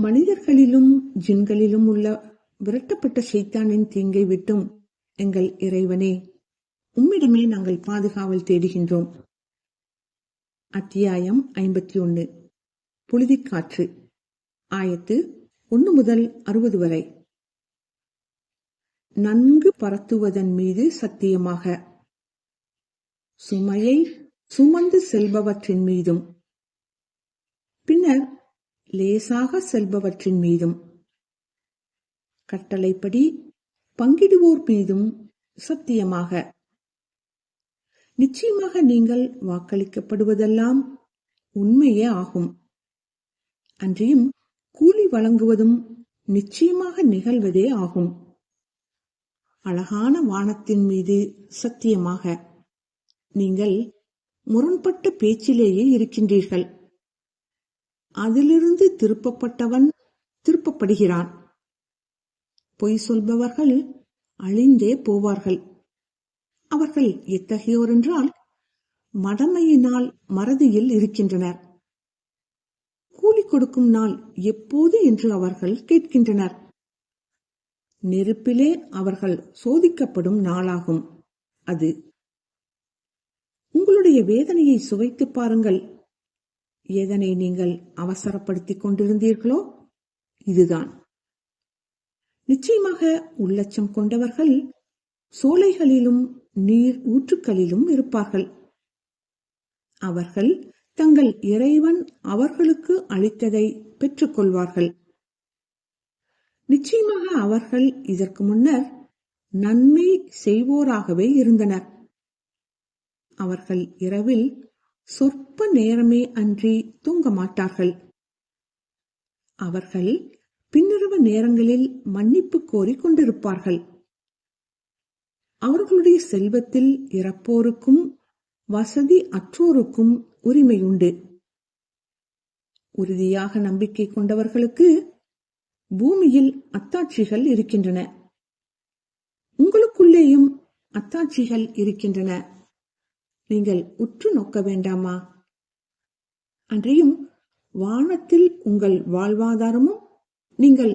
மனிதர்களிலும் ஜின்களிலும் உள்ள விரட்டப்பட்ட சைத்தானின் தீங்கை விட்டும் எங்கள் இறைவனே உம்மிடமே நாங்கள் பாதுகாவல் தேடுகின்றோம். அத்தியாயம் ஐம்பத்தி ஒன்று புழுதிக்காற்று. ஆயத்து ஒன்று முதல் அறுபது வரை. நன்கு பரத்துவதன் மீது சத்தியமாக. சுமையை சுமந்து செல்பவற்றின் மீதும். பின்னர் லேசாக செல்பவற்றின் மீதும். கட்டளைப்படி பங்கிடுவோர் மீதும் சத்தியமாக. நிச்சயமாக நீங்கள் வாக்களிக்கப்படுவதெல்லாம் உண்மையே ஆகும். அன்றியும் கூலி வழங்குவதும் நிச்சயமாக நிகழ்வதே ஆகும். அழகான வானத்தின் மீது சத்தியமாக. நீங்கள் முரண்பட்ட பேச்சிலேயே இருக்கின்றீர்கள். அதிலிருந்து திருப்பப்பட்டவன் திருப்பப்படுகிறான். பொய் சொல்பவர்கள் அழிந்தே போவார்கள். அவர்கள் எத்தகையோர் என்றால் மடமையினால் மறதியில் இருக்கின்றனர். கூலி கொடுக்கும் நாள் எப்போது என்று அவர்கள் கேட்கின்றனர். நெருப்பிலே அவர்கள் சோதிக்கப்படும் நாளாகும். அது உங்களுடைய வேதனையை சுவைத்து பாருங்கள். எதனை நீங்கள் அவசரப்படுத்திக் கொண்டிருந்தீர்களோ இதுதான். நிச்சயமாக உள்ளச்சம் கொண்டவர்கள் சோலைகளிலும் நீர் ஊற்றுக்களிலும் இருப்பார்கள். அவர்கள் தங்கள் இறைவன் அவர்களுக்கு அளித்ததை பெற்றுக்கொள்வார்கள். நிச்சயமாக அவர்கள் இதற்கு முன்னர் நன்மை செய்வோராகவே இருந்தனர். அவர்கள் இரவில் சொற்ப நேரமே அன்றி தூங்க மாட்டார்கள். அவர்கள் பின்னிரவு நேரங்களில் மன்னிப்பு கோரிக் கொண்டிருப்பார்கள். அவர்களுடைய செல்வத்தில் இறப்போருக்கும் வசதி அற்றோருக்கும் உரிமை உண்டு உறுதியாக நம்பிக்கை கொண்டவர்களுக்கு பூமியில் அத்தாட்சிகள் இருக்கின்றன. உங்களுக்குள்ளேயும் அத்தாட்சிகள் இருக்கின்றன. நீங்கள் உற்று நோக்க வேண்டாமா? அன்றையும் வானத்தில் உங்கள் வாழ்வாதாரமும் நீங்கள்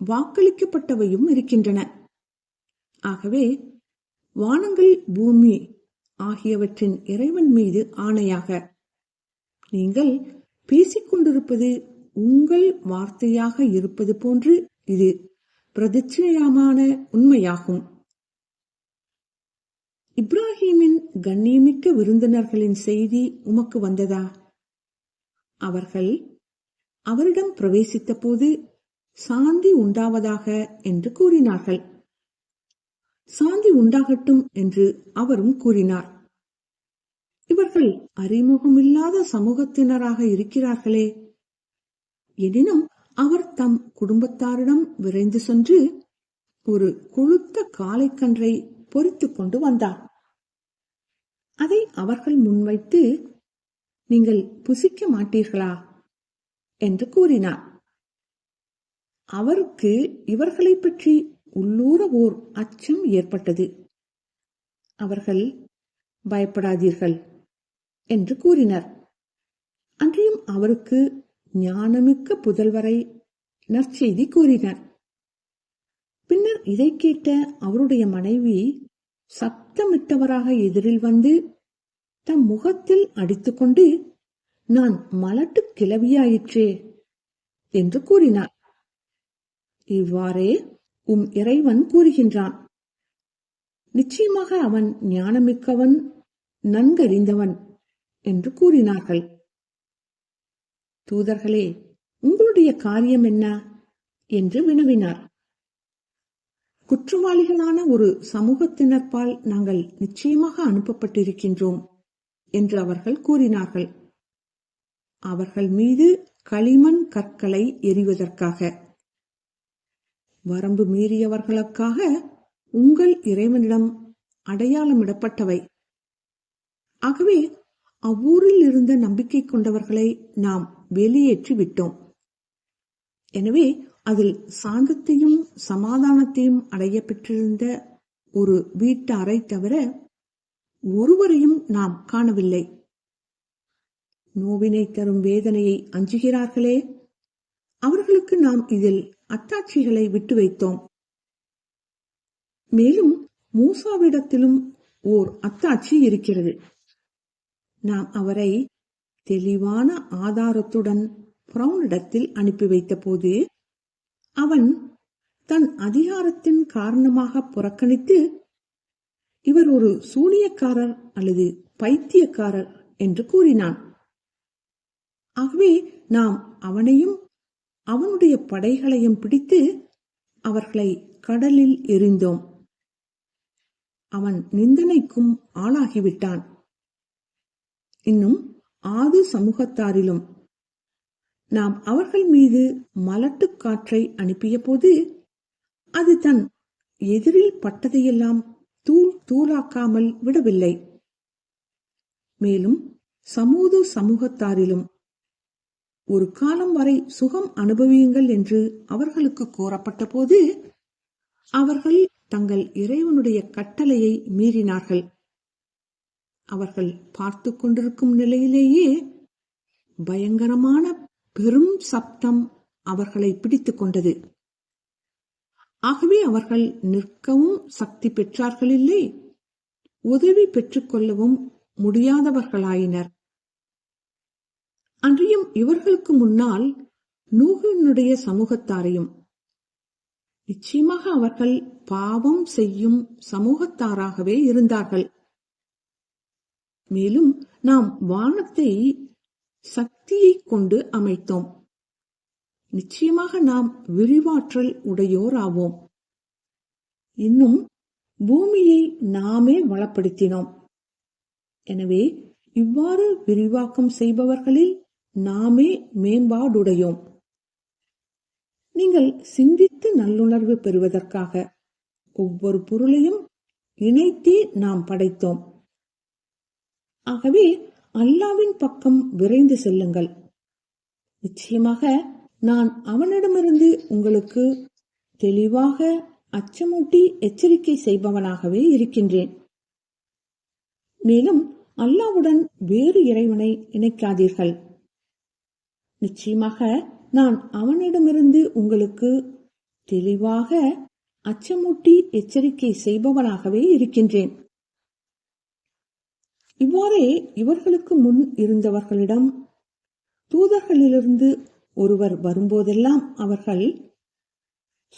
வாக்களிக்கப்பட்டவையும் இருக்கின்றன. ஆகவே வானங்கள் பூமி ஆகியவற்றின் இறைவன் மீது ஆணையாக நீங்கள் பேசிக்கொண்டிருப்பது உங்கள் வார்த்தையாக இருப்பது போன்று இது பிரதிச்சயமான உண்மையாகும். இப்ராஹிமின் கண்ணியமிக்க விருந்தினர்களின் செய்தி உமக்கு வந்ததா? அவர்கள் அவரிடம் பிரவேசித்த போது சாந்தி உண்டாவதாக என்று கூறினார்கள். சாந்தி உண்டாகட்டும் என்று அவரும் கூறினார். இவர்கள் அறிமுகமில்லாத சமூகத்தினராக இருக்கிறார்களே. எனினும் அவர் தம் குடும்பத்தாரிடம் விரைந்து சென்று ஒரு கொழுத்த காளைக்கன்றை பொறித்து கொண்டு வந்தார் அதை அவர்கள் முன்வைத்து நீங்கள் புசிக்க மாட்டீர்களா? என்று கூறினார். அவருக்கு இவர்களை பற்றி உள்ளூர ஓர் அச்சம் ஏற்பட்டது. அவர்கள் பயப்படாதீர்கள் என்று கூறினர். அன்றியும் அவருக்கு ஞானமிக்க புதல்வரை நற்செய்தி கூறினர். பின்னர் இதை கேட்ட அவருடைய மனைவி சப்தமிட்டவராக எதிரில் வந்து தம் முகத்தில் அடித்துக்கொண்டு நான் மலட்டு கிளவியாயிற்றே என்று கூறினார். இவ்வாறே உம் இறைவன் கூறுகின்றான். நிச்சயமாக அவன் ஞானமிக்கவன் நன்கறிந்தவன் என்று கூறினார்கள். தூதர்களே உங்களுடைய காரியம் என்ன? என்று வினவினார். குற்றவாளிகளான ஒரு சமூகத்தினர்பால் நாங்கள் நிச்சயமாக அனுப்பப்பட்டிருக்கின்றோம் என்று அவர்கள் கூறினார்கள். அவர்கள் மீது களிமண் கற்களை எறிவதற்காக. வரம்பு மீறியவர்களுக்காக உங்கள் இறைவனிடம் அடையாளமிடப்பட்டவை. ஆகவே அவ்வூரில் இருந்த நம்பிக்கை கொண்டவர்களை நாம் வெளியேற்றி விட்டோம் எனவே அதில் சாந்தத்தையும் சமாதானத்தையும் அடைய பெற்றிருந்த ஒரு வீட்டு அறை தவிர ஒருவரையும் நாம் காணவில்லை. நோவினை தரும் வேதனையை அஞ்சுகிறார்களே. அவர்களுக்கு நாம் இதில் அத்தாட்சிகளை விட்டு வைத்தோம். மேலும் மூசாவிடத்திலும் ஓர் அத்தாட்சி இருக்கிறது. நாம் அவரை தெளிவான ஆதாரத்துடன் பிரவுனிடத்தில் அனுப்பி வைத்தபோது அவன் தன் அதிகாரத்தின் காரணமாக புறக்கணித்து இவர் ஒரு சூனியக்காரர் அல்லது பைத்தியக்காரர் என்று கூறினான். ஆகவே நாம் அவனையும் அவனுடைய படைகளையும் பிடித்து அவர்களை கடலில் எறிந்தோம். அவன் நிந்தனைக்கும் ஆளாகிவிட்டான். இன்னும் ஆது சமூகத்தாரிலும் நாம் அவர்கள் மீது மலட்டுக் காற்றை அனுப்பிய போது அது தன் எதிரில் பட்டதையெல்லாம் தூள் தூளாக்காமல் விடவில்லை. மேலும் சமூக சமூகத்தாரிலும் ஒரு காலம் வரை சுகம் அனுபவியுங்கள் என்று அவர்களுக்கு கூறப்பட்ட போது அவர்கள் தங்கள் இறைவனுடைய கட்டளையை மீறினார்கள். அவர்கள் பார்த்து கொண்டிருக்கும் நிலையிலேயே பயங்கரமான பெரும் சப்தம் அவர்களை பிடித்துக் கொண்டது. ஆகவே அவர்கள் நிற்கவும் சக்தி பெற்றார்கள் இல்லை உதவி பெற்றுக்கொள்ளவும் முடியாதவர்களாயினர். அன்றியும் இவர்களுக்கு முன்னால் நூகனுடைய சமூகத்தாரையும் நிச்சயமாக அவர்கள் பாவம் செய்யும் சமூகத்தாராகவே இருந்தார்கள். மேலும் நாம் வானத்தை சக்தியை கொண்டு அமைத்தோம். நிச்சயமாக நாம் விரிவாற்றல் உடையோர் ஆவோம் இன்னும் பூமியை நாமே வளப்படுத்தினோம். எனவே இவ்வாறு விரிவாக்கம் செய்பவர்களில் நாமே மேம்பாடுடையோம். நீங்கள் சிந்தித்து நல்லுணர்வு பெறுவதற்காக ஒவ்வொரு பொருளையும் இணைத்தே நாம் படைத்தோம். ஆகவே அல்லாவின் பக்கம் விரைந்து செல்லுங்கள். நிச்சயமாக நான் அவனிடமிருந்து உங்களுக்கு தெளிவாக அச்சமூட்டி எச்சரிக்கை செய்பவனாகவே இருக்கின்றேன். மேலும் அல்லாவுடன் வேறு இறைவனை இணைக்காதீர்கள். நிச்சயமாக நான் அவனிடமிருந்து உங்களுக்கு தெளிவாக அச்சமூட்டி எச்சரிக்கை செய்பவனாகவே இருக்கின்றேன். இவ்வாறே இவர்களுக்கு முன் இருந்தவர்களிடம் தூதர்களிலிருந்து ஒருவர் வரும்போதெல்லாம் அவர்கள்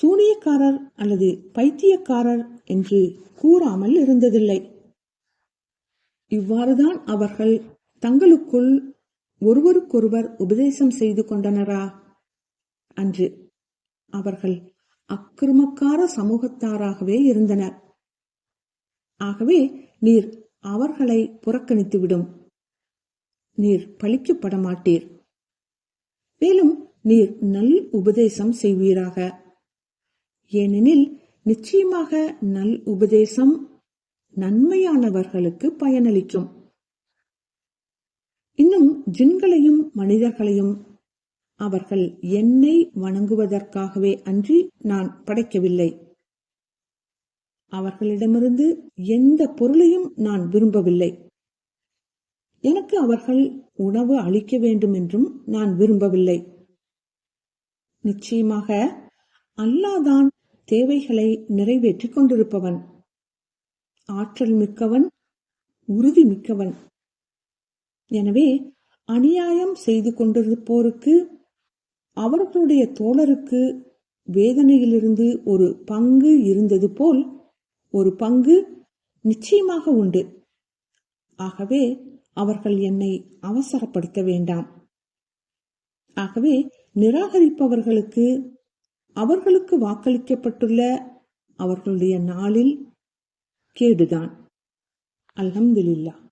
சூனியக்காரர் அல்லது பைத்தியக்காரர் என்று கூறாமல் இருந்ததில்லை. இவ்வாறுதான் அவர்கள் தங்களுக்குள் ஒருவருக்கொருவர் உபதேசம் செய்து கொண்டனரா? அன்று அவர்கள் அக்கிரமக்கார சமூகத்தாராகவே இருந்தனர். ஆகவே நீர் அவர்களை புறக்கணித்துவிடும். நீர் பழிக்கப்பட மாட்டீர் மேலும் நீர் நல் உபதேசம் செய்வீராக. ஏனெனில் நிச்சயமாக நல் உபதேசம் நன்மையானவர்களுக்கு பயனளிக்கும். இன்னும் ஜின்களையும் மனிதர்களையும் அவர்கள் என்னை வணங்குவதற்காகவே அன்றி நான் படைக்கவில்லை. அவர்களிடமிருந்து எந்த பொருளையும் நான் விரும்பவில்லை. எனக்கு அவர்கள் உணவு அளிக்க வேண்டும் என்றும் நான் விரும்பவில்லை. நிச்சயமாக அல்லாதான் தேவைகளை நிறைவேற்றிக் கொண்டிருப்பவன். ஆற்றல் மிக்கவன் உறுதி மிக்கவன். எனவே அநியாயம் செய்து கொண்டிருப்போருக்கு அவர்களுடைய தோழருக்கு வேதனையிலிருந்து ஒரு பங்கு இருந்தது போல் ஒரு பங்கு நிச்சயமாக உண்டு. ஆகவே அவர்கள் என்னை அவசரப்படுத்த வேண்டாம். ஆகவே நிராகரிப்பவர்களுக்கு அவர்களுக்கு வாக்களிக்கப்பட்டுள்ள அவர்களுடைய நாளில் கேடுதான். அல்ஹம்துலில்லா